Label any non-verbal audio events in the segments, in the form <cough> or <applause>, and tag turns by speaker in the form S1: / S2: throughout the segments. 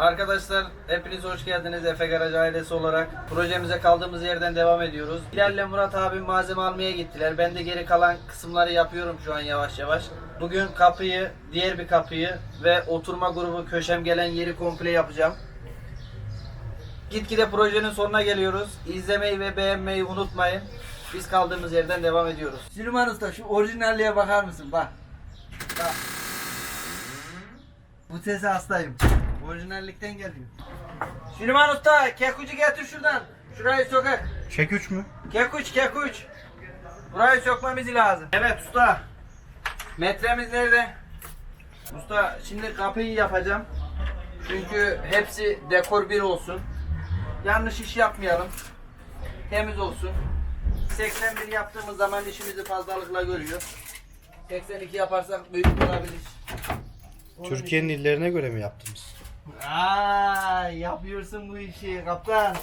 S1: Arkadaşlar hepiniz hoş geldiniz Efe Garaj ailesi olarak. Projemize kaldığımız yerden devam ediyoruz. Hilal'le Murat abim malzeme almaya gittiler. Ben de geri kalan kısımları yapıyorum şu an yavaş yavaş. Bugün kapıyı, diğer bir kapıyı ve oturma grubu köşem gelen yeri komple yapacağım. Gitgide projenin sonuna geliyoruz. İzlemeyi ve beğenmeyi unutmayın. Biz kaldığımız yerden devam ediyoruz. Süleyman Usta şu orijinalliğe bakar mısın? Bak. Bak. Bu sese hastayım. Orijinallikten geliyor. Süleyman Usta kekucu getir şuradan. Şurayı sokak.
S2: Çek 3 mü?
S1: Kekuç kekuç. Burayı sökmemiz lazım. Evet usta. Metremiz nerede? Usta şimdi kapıyı yapacağım. Çünkü hepsi dekor bir olsun. Yanlış iş yapmayalım. Temiz olsun. 81 yaptığımız zaman işimizi fazlalıkla görüyor. 82 yaparsak büyük olabilir.
S2: Türkiye'nin illerine göre mi yaptınız?
S1: Yapıyorsun bu işi kaptan.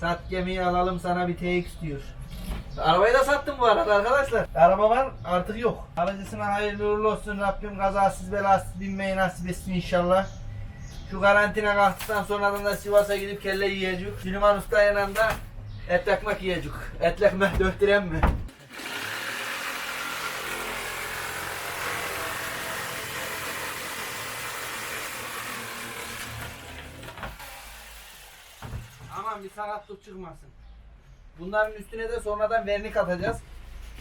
S1: Sat gemiyi alalım sana bir TX diyor. Arabayı da sattım bu arada arkadaşlar. Araba var artık yok. Alıcısına hayırlı uğurlu olsun. Rabbim kazasız belasız binmeyi nasip etsin inşallah. Şu karantina kalktıktan sonradan da Sivas'a gidip kelle yiyecek. Süleyman Usta yanında et ekmek yiyecek. Et ekmek döktüren mi? Aman bir sakatlık çıkmasın. Bunların üstüne de sonradan vernik atacağız.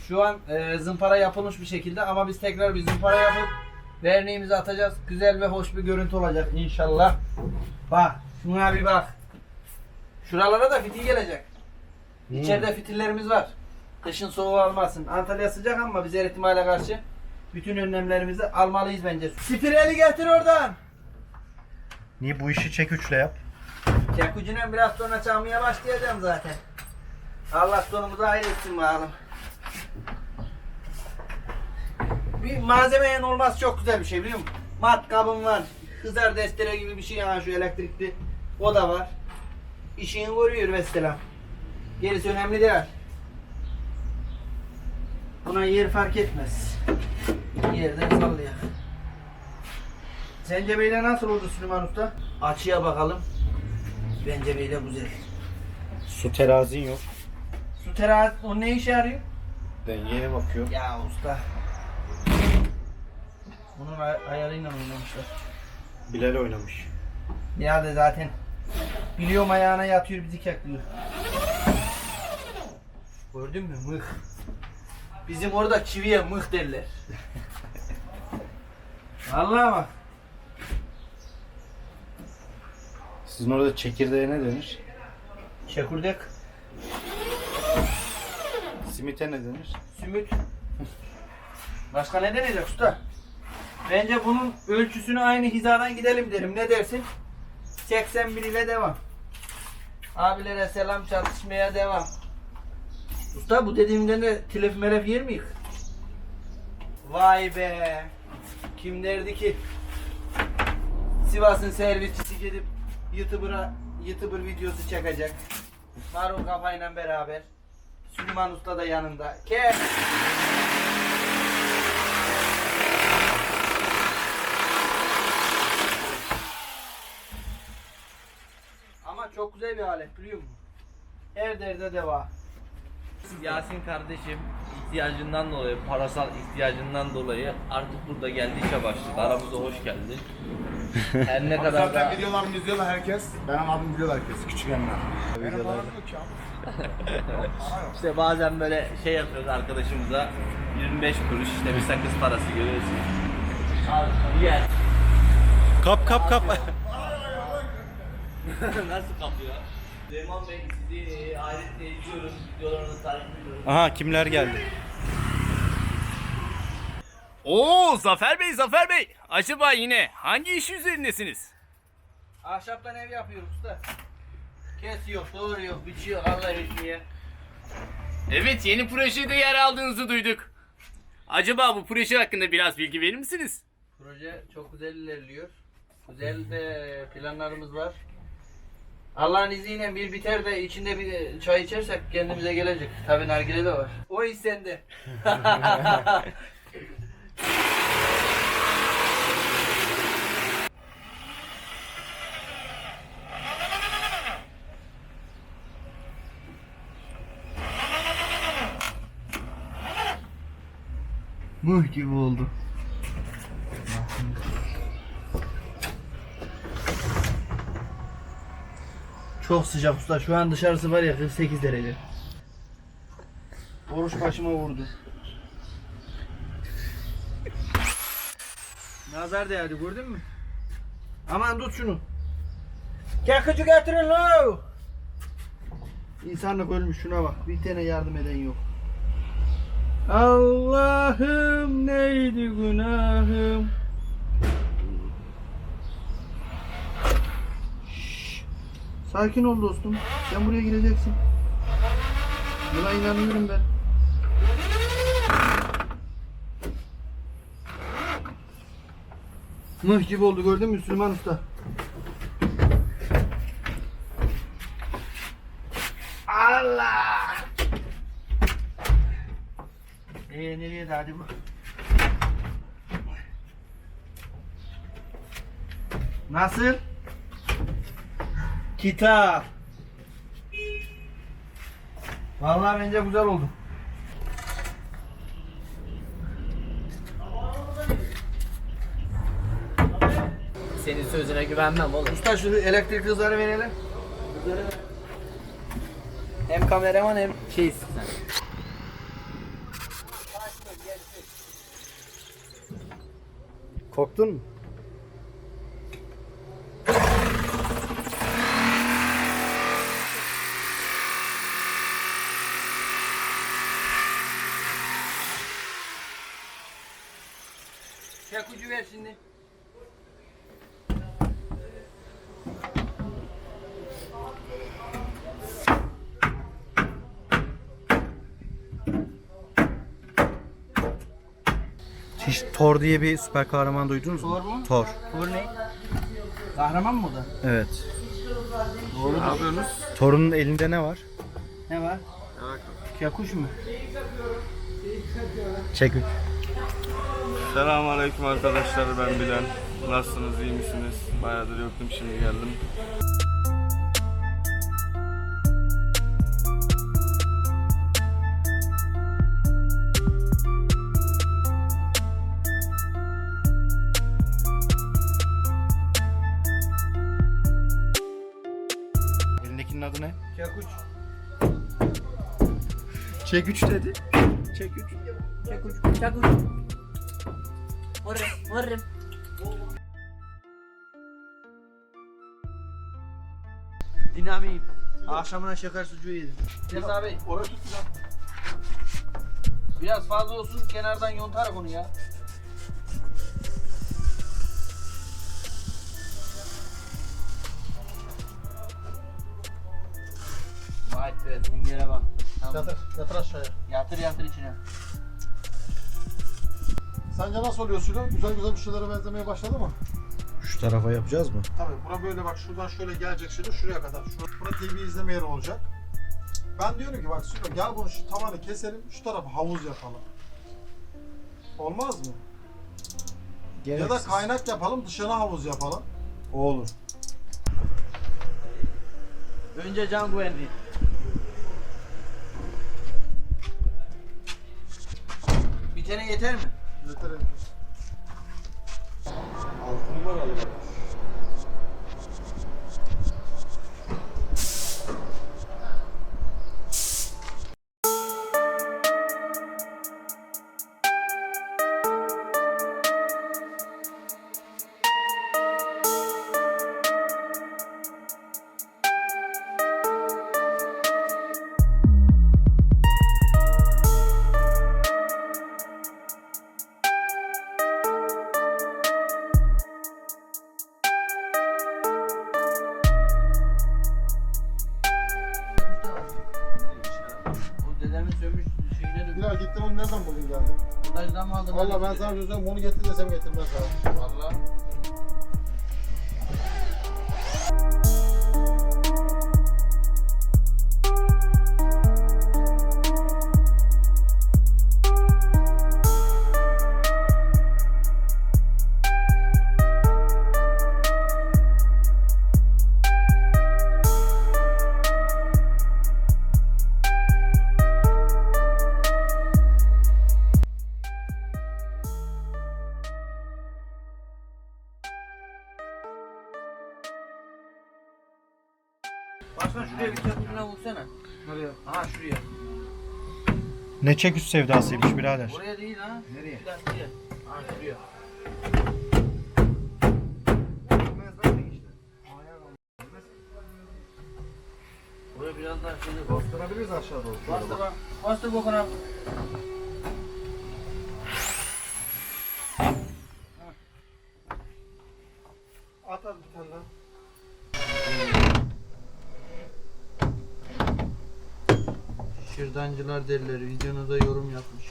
S1: Şu an e, zımpara yapılmış bir şekilde ama biz tekrar bir zımpara yapıp verniğimizi atacağız. Güzel ve hoş bir görüntü olacak inşallah. Bak şuna bir bak. Şuralara da fitil gelecek. İçeride fitillerimiz var. Kışın soğuğu almasın. Antalya sıcak ama biz her ihtimale karşı bütün önlemlerimizi almalıyız bence. Spirali getir oradan.
S2: Niye bu işi çek 3'le yap?
S1: Kekucuna biraz sonra çalmaya başlayacağım zaten. Allah sonumuzu hayretsin bakalım. Bir malzemeyen olmaz çok güzel bir şey biliyor musun? Mat kabın var. Hızar destere gibi bir şey yani şu elektrikli. O da var. İşini görüyor mesela. Gerisi önemli değil. Buna yer fark etmez. Yerden sallayak. Sence böyle nasıl oldu Süleyman Usta? Açıya bakalım. Bence böyle güzel.
S2: Su terazin yok.
S1: Su terazi o ne işe yarıyor?
S2: Dengeye bakıyor.
S1: Ya usta. Bunun ay- ayarıyla oynamışlar.
S2: Bilal oynamış.
S1: Ya da zaten biliyorum ayağına yatıyor bizi kekliyor. Gördün mü mıh. Bizim orada çiviye mıh derler. <laughs> Vallahi bak.
S2: Sizin orada çekirdeğe ne denir?
S1: Çekirdek,
S2: Simite ne denir?
S1: sümük. Başka ne denecek usta? Bence bunun ölçüsünü aynı hizadan gidelim derim. Ne dersin? 81 ile devam. Abilere selam çatışmaya devam. Usta bu dediğimden de telef melef yer miyiz? Vay be. Kim derdi ki Sivas'ın servisçisi gidip YouTuber'a YouTuber videosu çekecek. Marun kafayla beraber. Süleyman Usta da yanında. Kes. Ama çok güzel bir alet biliyor musun? Her derde deva.
S3: Yasin kardeşim ihtiyacından dolayı, parasal ihtiyacından dolayı artık burada geldi işe başladı. Aramıza hoş geldin. <laughs> Her ne kadar
S4: Zaten
S3: da
S4: videolarımı izliyorlar herkes. Benim abim biliyor herkes. Küçükken ben.
S2: Videolarda.
S3: işte bazen böyle şey yapıyoruz arkadaşımıza 25 kuruş işte bir sakız parası görüyorsun. Al yer.
S2: Kap kap kap. <laughs>
S3: Nasıl kapıyor? Süleyman Bey sizi ayetle izliyoruz, videolarınızı takip ediyoruz.
S2: Aha kimler geldi?
S5: Oo Zafer Bey, Zafer Bey. Acaba yine hangi iş üzerindesiniz?
S1: Ahşaptan ev yapıyoruz usta. Kesiyor, doğruyor, biçiyor Allah izniyle.
S5: Evet, yeni projede yer aldığınızı duyduk. Acaba bu proje hakkında biraz bilgi verir misiniz?
S1: Proje çok güzel ilerliyor. Güzel de planlarımız var. Allah'ın izniyle bir biter de içinde bir çay içersek kendimize gelecek. Tabi nargile de var. O iş sende. Muh gibi oldu. Çok sıcak usta. Şu an dışarısı var ya 48 derece. Oruç başıma vurdu. Nazar değerdi gördün mü? Aman tut şunu. Yakıcı getirin lo. İnsanlık ölmüş şuna bak. Bir tane yardım eden yok. Allah'ım neydi günahım? Sakin ol dostum. Sen buraya gireceksin. Buna inanıyorum ben. Mıh gibi oldu gördün mü Süleyman Usta? Allah! Ee nereye de hadi bu? Nasıl? Kitap. Vallahi bence güzel oldu.
S3: Senin sözüne güvenmem oğlum.
S1: Usta şu elektrik hızları verelim. Hem kameraman hem
S3: Şeysin sen.
S2: Korktun mu?
S1: Çek ucu ver şimdi.
S2: Hiç Thor diye bir süper kahraman duydunuz mu?
S1: Thor mu?
S2: Thor.
S1: Bu ne? Kahraman mı o da?
S2: Evet.
S1: Doğru.
S4: Ne yapıyorsunuz?
S2: Thor'un elinde ne var?
S1: Ne var? Kakuş mu?
S2: Çek.
S6: Selamünaleyküm arkadaşlar ben Bilen. Nasılsınız iyi misiniz? Bayağıdır yoktum şimdi geldim.
S2: Elindekinin adı ne?
S1: Kakuş.
S2: Çek 3 dedi. Çek 3.
S3: Çakuş, Varım, varım.
S1: Dinamiyim. Akşamına şeker sucuğu yedim. Cez abi.
S4: Oraya tutacağım.
S1: Biraz fazla olsun kenardan yontarak onu ya. Vay be süngere bak. Tamam.
S4: Yatır, yatır aşağıya.
S1: Yatır yatır içine.
S4: Sence nasıl oluyor Sülo? Güzel güzel bir şeylere benzemeye başladı mı?
S2: Şu tarafa yapacağız mı?
S4: Tabii bura böyle bak şuradan şöyle gelecek şimdi şuraya kadar. Şurada, bura TV izleme yeri olacak. Ben diyorum ki bak Sülo gel bunu şu tavanı keselim şu tarafa havuz yapalım. Olmaz mı? Ya da kaynak yapalım dışına havuz yapalım.
S2: O olur.
S1: Önce can güvenliği. Bir tane yeter mi?
S4: Yeter.
S1: O şeyine dönmüş.
S4: Bilal gittin onu nereden buldun geldin?
S1: Montajdan mı aldın?
S4: Valla ben sana söylüyorum onu getir desem getirmez sana.
S1: Valla.
S2: Ne çek üst sevdasıymış birader.
S1: Oraya değil ha. Nereye? Şuraya. Buraya biraz daha şimdi
S4: Bastırabiliriz aşağı doğru.
S1: Bastır bak. Bastır Gökhan abi.
S4: At abi bir tane daha.
S1: Şırdancılar delileri videonuza yorum yapmış.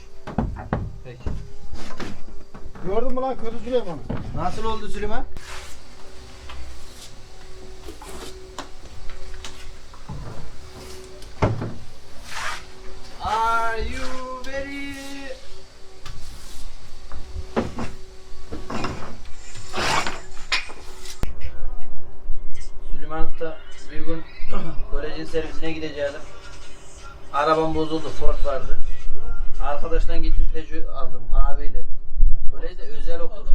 S1: Peki.
S4: Gördün mü lan Kötü Süleyman?
S1: Nasıl oldu Süleyman? Are you ready? Süleyman Usta bir gün <clears throat> kolejin servisine gidecektim. Arabam bozuldu, Ford vardı. Arkadaştan gittim Peugeot aldım abiyle. Kolejde özel okul.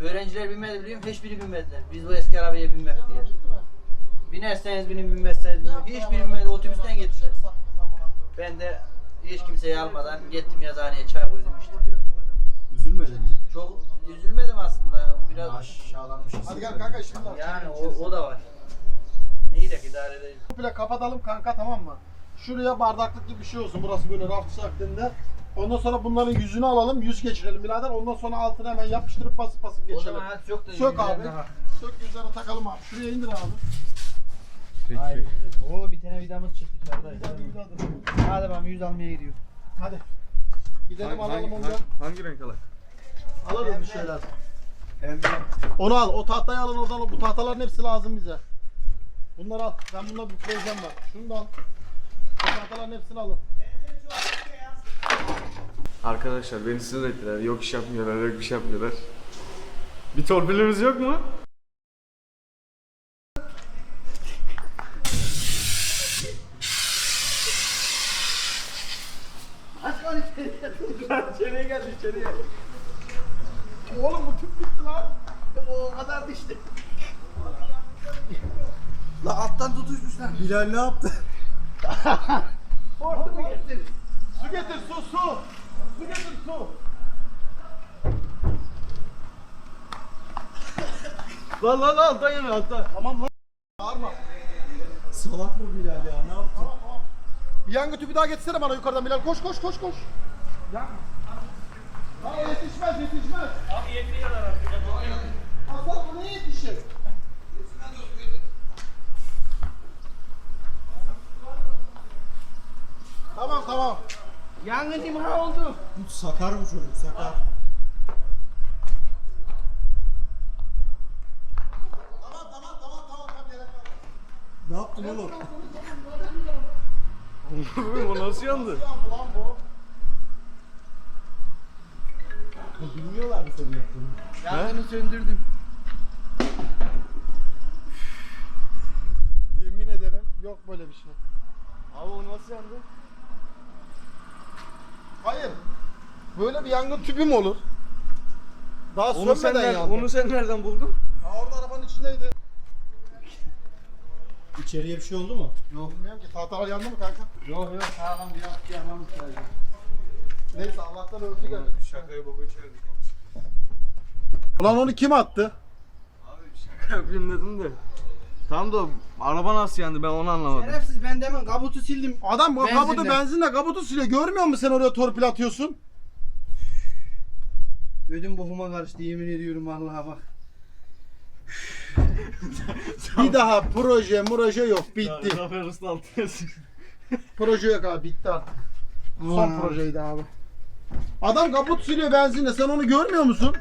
S1: Öğrenciler binmedi biliyor musun? Hiçbiri binmediler. Biz bu eski arabaya binmek diye. Binerseniz binin, binmezseniz binin. Hiçbiri binmedi. Otobüsten gittiler. Ben de hiç kimseyi almadan gittim yazıhaneye çay koydum işte.
S2: Üzülmedin mi?
S1: Çok üzülmedim aslında. Biraz
S2: Aşağılanmışız.
S4: Hadi gel kanka şimdi
S1: yani o, o da var. Neyi de idare edelim.
S4: Komple kapatalım kanka tamam mı? Şuraya bardaklık gibi bir şey olsun. Burası böyle raf şeklinde. Ondan sonra bunların yüzünü alalım. Yüz geçirelim birader. Ondan sonra altına hemen yapıştırıp basıp basıp
S1: O
S4: geçelim.
S1: zaman hadi çok da
S4: Sök abi.
S1: daha.
S4: Sök yüzlerini takalım abi. Şuraya indir abi.
S1: Hayır. Oo bir tane vidamız çıktı.
S4: Bir dur.
S1: Hadi ben yüz almaya gidiyor.
S4: Hadi. Gidelim alalım onu da.
S6: hangi renk alak?
S4: Alırız bir şeyler. Onu al. O tahtayı alın oradan. Bu tahtaların hepsi lazım bize. Bunları al. Ben bununla bir projem var. Şunu da al. O tahtaların hepsini alın.
S6: Arkadaşlar beni sinir ettiler. Yok iş yapmıyorlar, yok bir şey yapmıyorlar. Bir torpilimiz yok mu?
S4: Oğlum bu tüp bitti lan.
S1: O kadar işte. La alttan tutuşmuşlar.
S2: Bilal ne yaptı?
S1: Mı getir?
S4: Su getir su su. Su getir su.
S6: Lan lan lan alttan yana alttan.
S4: Tamam lan. Bağırma.
S2: Salak mı Bilal ya ne yaptı?
S4: Bir yangın tüpü daha getirsene bana yukarıdan Bilal. Koş koş koş koş. Ya. Lan yetişmez yetişmez. Abi yetmiyor artık. Aslan bu ne yetişir? Tamam tamam.
S1: Yangın imha oldu.
S2: Sakar bu çocuk sakar.
S4: Tamam tamam tamam tamam tamam gerek yok.
S2: Ne yaptın oğlum?
S6: o nasıl yandı?
S4: Yandı lan bu.
S2: Bilmiyorlar mı senin yaptığını?
S1: Yangını söndürdüm.
S4: Yemin ederim yok böyle bir şey.
S6: Abi o nasıl yandı?
S4: Hayır. Böyle bir yangın tüpü mü olur? Daha
S6: Onu sen,
S4: sönmeden
S6: nereden,
S4: yandı.
S6: onu sen nereden buldun?
S4: Ha, orada arabanın içindeydi.
S2: İçeriye bir şey oldu mu?
S4: Yok. Bilmiyorum ki tahtalar yandı mı kanka?
S1: Yok yok sağlam bir yaptı yanmamış sadece.
S4: Neyse Allah'tan örtü geldi.
S6: Şakayı baba içerdik.
S4: Ulan onu kim attı?
S6: Şaka yapayım dedim de. Tam da araba nasıl yandı ben onu anlamadım.
S1: Şerefsiz ben demin kabutu sildim.
S4: Adam bu
S1: Benzinle.
S4: kabutu benzinle kabutu siliyor. Görmüyor musun sen oraya torpil atıyorsun?
S1: Ödüm bokuma karıştı yemin ediyorum vallahi bak. <laughs>
S4: Bir daha proje proje yok. Bitti.
S6: Zafer Usta.
S4: Proje yok abi. Bitti artık. Son projeydi abi. Adam kaput siliyor benzinle. Sen onu görmüyor musun?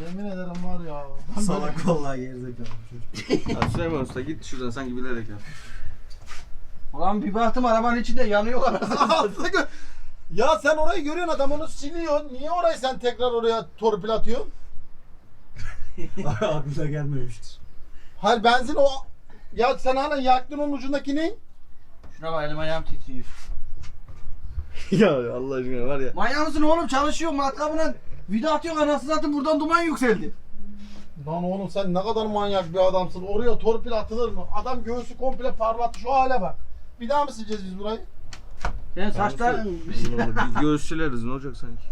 S4: Yemin ederim var ya.
S2: Salak vallahi gerizekalı çocuk. <laughs>
S6: Hadi Süleyman Usta git şuradan sanki bilerek yap.
S1: Ulan bir baktım arabanın içinde yanıyor anasını.
S4: ya sen orayı görüyorsun adam onu siliyor. Niye orayı sen tekrar oraya torpil atıyorsun? <laughs>
S2: Aklına gelmemiştir.
S4: Hayır benzin o... Ya sen hala yaktın onun ucundaki ne?
S1: Şuna bak elim ayağım titriyor.
S6: ya Allah aşkına var ya.
S1: Manyak mısın oğlum çalışıyor matkabına vida atıyor anasını satayım buradan duman yükseldi.
S4: Lan oğlum sen ne kadar manyak bir adamsın. Oraya torpil atılır mı? Adam göğsü komple parlattı. Şu hale bak. Bir daha mı sileceğiz biz burayı?
S1: Senin saçların
S6: Biz göğüsleriz ne olacak sanki?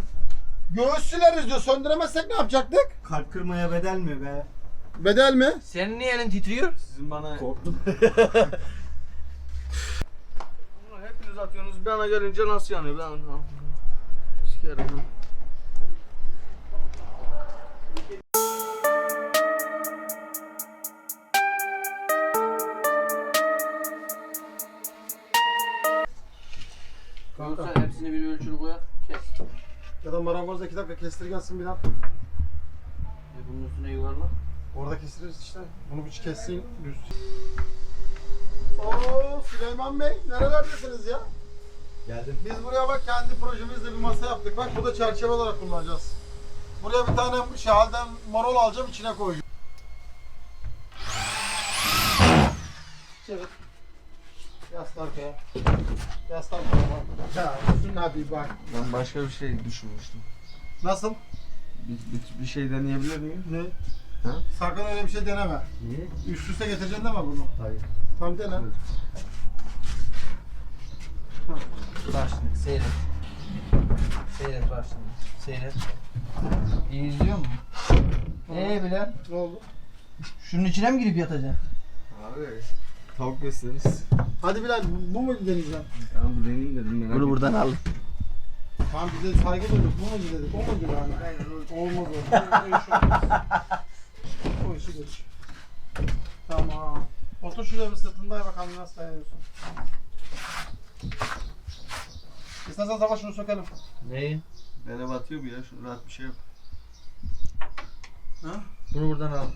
S4: Göğüs sileriz diyor. Söndüremezsek ne yapacaktık?
S2: Kalp kırmaya bedel mi be?
S4: Bedel mi?
S1: Senin niye elin titriyor?
S6: Sizin bana... Korktum. <laughs> Hepiniz atıyorsunuz bana gelince nasıl yanıyor ben... Sikerim.
S1: Kanka hepsini bir ölçülü koyak. Kes.
S4: Ya da marangozda iki dakika kestir gelsin bir daha.
S1: E bunun üstüne yuvarla.
S4: Orada kestiririz işte. Bunu bir kessin düz. Oo Süleyman Bey nerelerdesiniz ya?
S2: Geldim.
S4: Biz buraya bak kendi projemizle bir masa yaptık. Bak bu da çerçeve olarak kullanacağız. Buraya bir tane şey halden marol alacağım içine koyacağım. Çevir. Yaslan arkaya. Yaslan arkaya. Ya şuna bir bak.
S6: Ben başka bir şey düşünmüştüm.
S4: Nasıl?
S6: Bir, bir, bir şey deneyebilir miyim?
S4: Ne?
S6: Ha?
S4: Sakın öyle bir şey deneme.
S2: Niye?
S4: Üst üste getireceksin deme bunu.
S2: Hayır.
S4: Tam dene.
S1: Şimdi seyret. Seyret bak şimdi. Seyret. İyi izliyor musun? Eee Bilal?
S4: Ne oldu?
S1: Şunun içine mi girip yatacaksın?
S6: Abi tavuk besleriz.
S4: Hadi Bilal bu mu deneyeceğim?
S6: Tamam bir deneyeyim dedim merak
S1: Bunu buradan al.
S4: Tamam bize saygı duyduk. Bu mu dedik? O mu yani? Aynen Olmaz o. Olmaz. O işi geç. Tamam. Otur şuraya bir sırtındaya bakalım nasıl dayanıyorsun. İstersen sabah şunu sökelim.
S1: Neyi?
S6: Bere batıyor bu ya şu rahat bir şey yok.
S4: Ha?
S1: Bunu buradan al.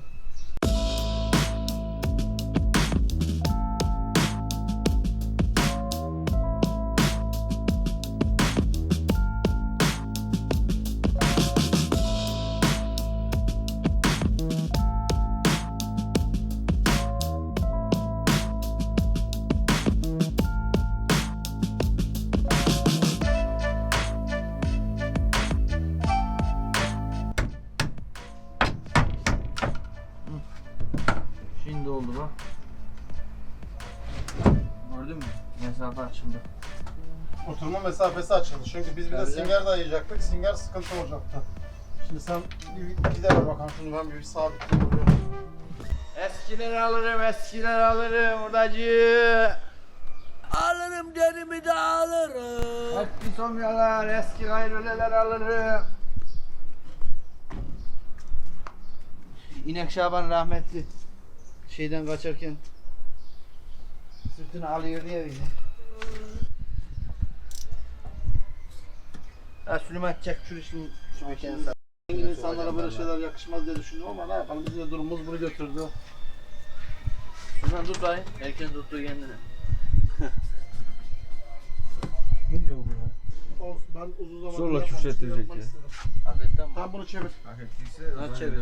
S1: Mesafe açıldı.
S4: Oturma mesafesi açıldı. Çünkü biz bir de
S1: Tabii.
S4: singer dayayacaktık. Singer sıkıntı olacaktı. Şimdi sen bir gider bakalım şunu ben bir sabitleyeyim buraya.
S1: Eskiler alırım, eskiler alırım hurdacı. Alırım derimi de alırım. Eski somyalar, eski gayröleler alırım. İnek Şaban rahmetli şeyden kaçarken sırtını alıyor diye öyle. Ha Süleyman çek şu işin şu mekanı.
S4: Zengin insanlara böyle şeyler yakışmaz diye düşündüm ama ne yapalım biz de durumumuz bunu götürdü.
S1: Süleyman dur dayı. Erken tuttu kendini.
S2: Ne diyor bu ya?
S4: Olsun ben uzun zamandır
S6: Zorla
S4: yapmamıştım,
S6: küfrettirecek
S4: yapmak
S6: ya.
S4: istedim.
S1: Affetten mi?
S4: Tamam bunu çevir.
S6: Hak ettiyse
S1: Ha, çevir.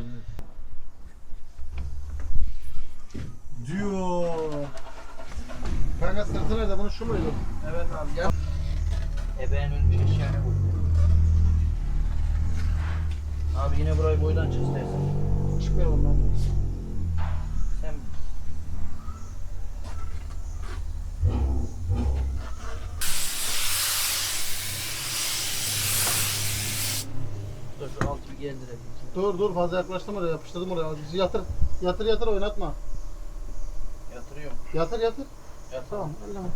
S2: Diyor.
S4: Kanka sırtı nerede? Bunun şu muydu?
S1: Evet abi gel. Ebeğin ölmüş eşeğine koy. Abi yine burayı boydan çık istersen.
S4: Çıkmıyor ondan.
S1: Sen Dur şu altı bir geldirelim.
S4: Dur dur fazla yaklaştım oraya yapıştırdım oraya. Yatır. Yatır yatır oynatma.
S1: Yatırıyorum.
S4: Yatır yatır.
S1: Yatır.
S4: Tamam elleme.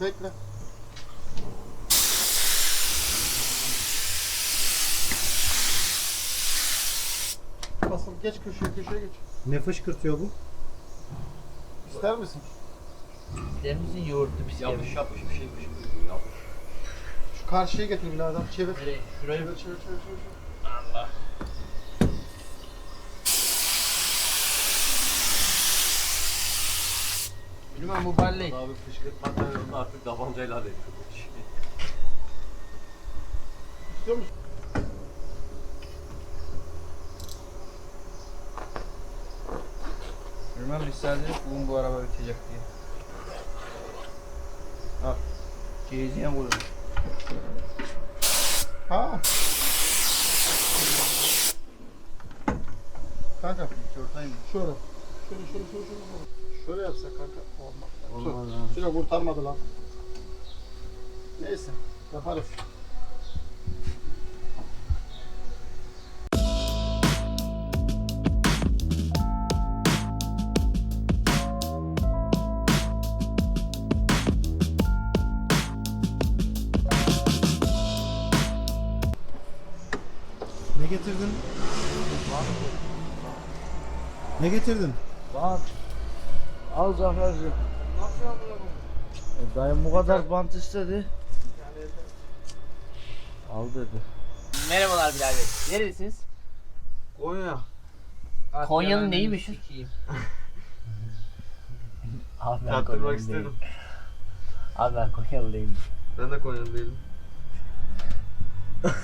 S4: Bekle. Basıl geç köşeye köşeye geç.
S2: Ne fışkırtıyor bu?
S4: İster misin?
S1: Der misin yoğurtlu bisküvi? Yapış yapış bir şey bir şey.
S4: Şu karşıya getir birader. Çevir.
S1: Nereye? Şurayı
S4: Çevir çevir çevir. çevir.
S1: Bilmem bu balle.
S3: Abi fışkırtmaktan artık tabancayla da
S4: İstiyor musun?
S1: Bilmem müsaade et bugün bu araba bitecek diye. Al. Cehiziye koyuyorum.
S4: Ha. Kanka. Şöyle. Şöyle şöyle şöyle şöyle. Şöyle yapsak kanka. Olmaz. Olmaz. Şöyle kurtarmadı lan. Neyse. Yaparız.
S2: Ne getirdin?
S3: Bant. Al Zafer'cim.
S1: Nasıl yapıyor
S3: E, dayım bu kadar bant istedi. Al dedi.
S5: Merhabalar Bilal Bey. Nerelisiniz?
S6: Konya.
S5: Konya'nın neyi meşhur? <laughs> Abi ben
S6: Tattırmak
S5: Konyalı
S6: istedim.
S5: değilim. Abi ben Konyalı değilim.
S6: Ben de Konya'da değilim. <laughs>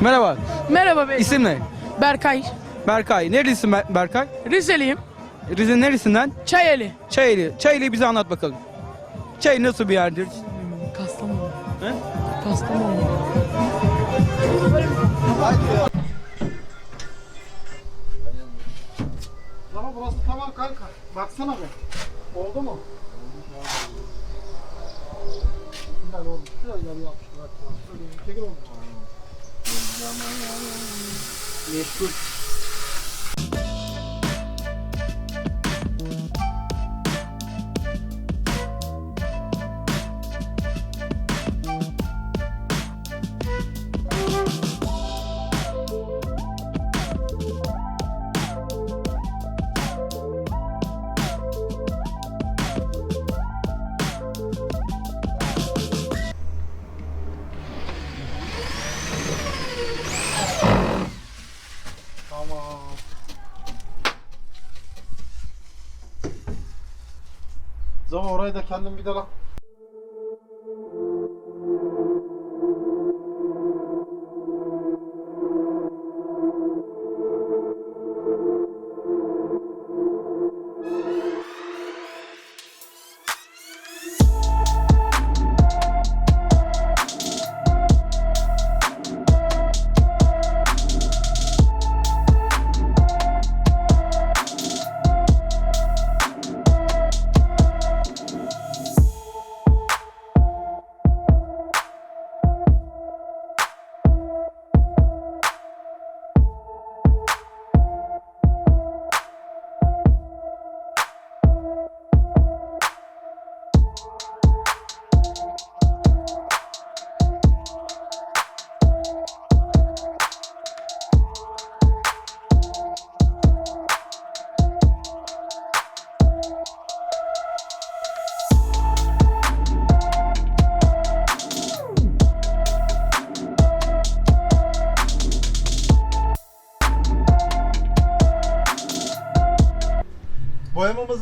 S7: Merhaba,
S8: Merhaba bey.
S7: isim ne?
S8: Berkay.
S7: Berkay. Nerelisin Ber- Berkay?
S8: Rizeliyim.
S7: Rize'nin neresinden?
S8: Çayeli.
S7: Çayeli. Çayeli'yi bize anlat bakalım. Çay nasıl bir yerdir?
S8: Kastamonu.
S7: He?
S8: Kastamonu.
S4: Ama burası tamam kanka. Baksana be. Oldu mu? Güzel oldu. Şuraya yarı yapmışlar. Çekil oldu.
S1: Meşgul.
S4: Tamam. Orayı da kendin bir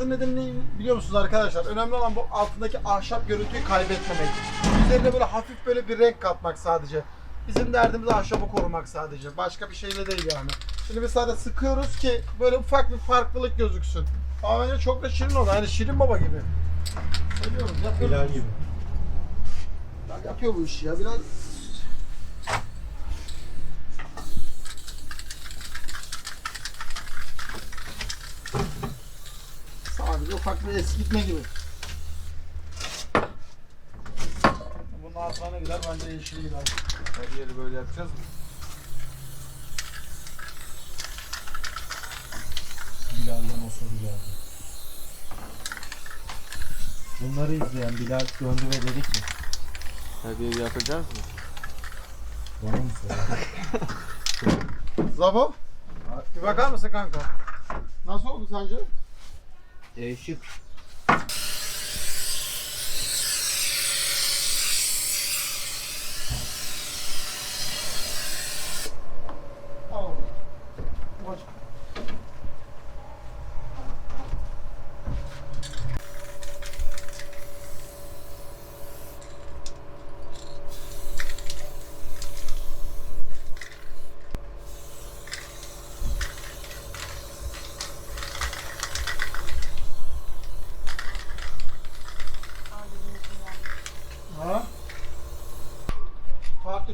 S4: Boyamamızın nedeni ne biliyor musunuz arkadaşlar? Önemli olan bu altındaki ahşap görüntüyü kaybetmemek. Üzerine böyle hafif böyle bir renk katmak sadece. Bizim derdimiz ahşabı korumak sadece. Başka bir şeyle değil yani. Şimdi biz sadece sıkıyoruz ki böyle ufak bir farklılık gözüksün. Ama bence çok da şirin oldu. Yani Şirin Baba gibi. Söylüyorum. Yapıyor.
S2: Bilal gibi.
S4: Bilal yapıyor bu işi ya. Bilal Bir eskitme gibi. Bunun altına gider bence yeşil gider.
S6: Her yeri böyle yapacağız mı?
S2: Bilal'den o soru geldi. Bunları izleyen Bilal döndü ve dedi ki
S6: Her yeri yapacağız mı?
S2: bana mı söyledi?
S4: Zabo. Bir bakar mısın kanka? Nasıl oldu sence?
S3: Değişik.
S4: Tamam. Boş.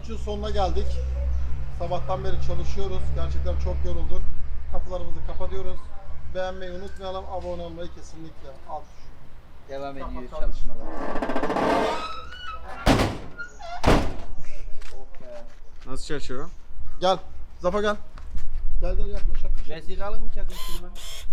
S4: 3'ün sonuna geldik. Sabahtan beri çalışıyoruz. Gerçekten çok yorulduk. Kapılarımızı kapatıyoruz. Beğenmeyi unutmayalım. Abone olmayı kesinlikle alt.
S1: Devam ediyor
S4: Kapat,
S1: çalışmalar.
S6: Nasıl çalışıyor?
S4: Gel. Zafa gel. Gel gel yaklaş yaklaş.
S1: Vesikalık mı çakın şunu ben?